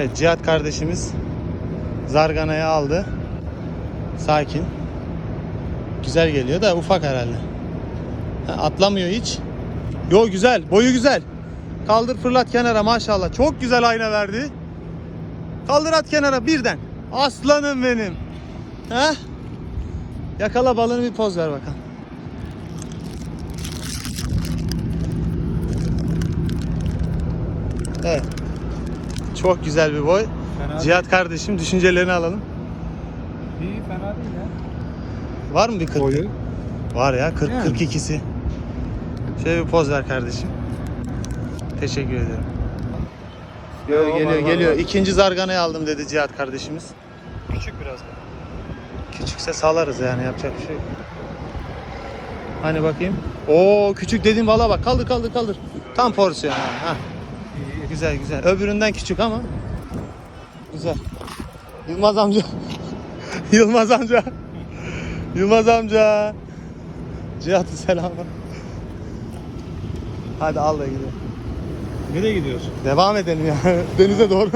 Evet, Cihat kardeşimiz zarganayı aldı. Sakin. Güzel geliyor da ufak herhalde. Ha, atlamıyor hiç. Yo güzel. Boyu güzel. Kaldır fırlat kenara maşallah. Çok güzel ayna verdi. Kaldır at kenara birden. Aslanım benim. Ha? Yakala balını bir poz ver bakalım. Evet. Çok güzel bir boy. Fena Cihat kardeşim düşüncelerini alalım. İyi fena değil ya. Var mı bir 40? Boyu. Var ya 40 Yani. 42'si. Şöyle bir poz ver kardeşim. Teşekkür ederim. Geliyor Yo, geliyor geliyor. var. İkinci zarganayı aldım dedi Cihat kardeşimiz. Küçük biraz da. Küçükse salarız yani yapacak bir şey yok. Hani bakayım. Oo küçük dediğim valla bak kaldır kaldır kaldır. Tam porsiyon. Ha. Güzel güzel. Öbüründen küçük ama güzel. Yılmaz amca. Yılmaz amca. Yılmaz amca. Cihat'ı selamı. Hadi al da gidelim. Nereye gidiyorsun? Devam edelim ya. Denize doğru.